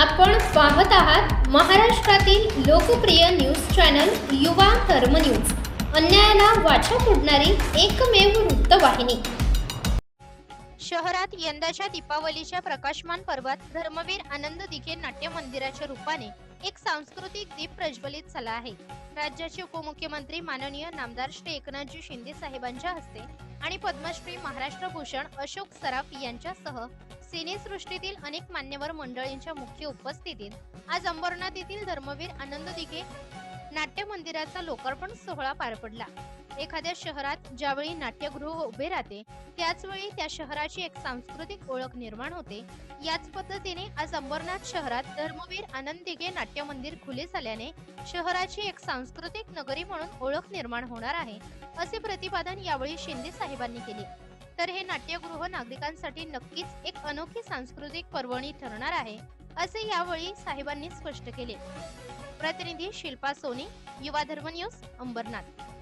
आपण पाहत आहात महाराष्ट्रातील लोकप्रिय न्यूज चॅनल युवा धर्मन्यूज अन्यायाला वाचा फोडणारी एकमेव वृत्तवाहिनी. शहरात यंदाच्या दीपावलीच्या प्रकाशमान पर्वात धर्मवीर आनंद दिघे नाट्य मंदिराच्या रूपाने एक सांस्कृतिक दीप प्रज्वलित झाला आहे. राज्याचे उपमुख्यमंत्री माननीय नामदार श्री एकनाथजी शिंदे साहेबांच्या हस्ते आणि पद्मश्री महाराष्ट्र भूषण अशोक सराफ यांच्यासह सिनेसृष्टीतील अनेक मान्यवर मंडळींच्या मुख्य उपस्थितीत आज अंबरनाथ येथील धर्मवीर आनंद दिघे नाट्य मंदिराचा लोकार्पण सोहळा पार पडला. एखाद्या शहरात ज्यावेळी नाट्यगृह उभे राहते त्याचवेळी त्या शहराची एक सांस्कृतिक ओळख निर्माण होते. याच पद्धतीने आज अंबरनाथ शहरात धर्मवीर आनंद दिघे नाट्य मंदिर खुले झाल्याने शहराची एक सांस्कृतिक नगरी म्हणून ओळख निर्माण होणार आहे असे प्रतिपादन यावेळी शिंदे साहेबांनी केले. तर हे नाट्यगृह नागरिकांसाठी नक्कीच एक अनोखी सांस्कृतिक पर्वणी ठरणार आहे असे यावेळी साहेबांनी स्पष्ट केले. प्रतिनिधी शिल्पा सोनी युवा धर्म न्यूज अंबरनाथ.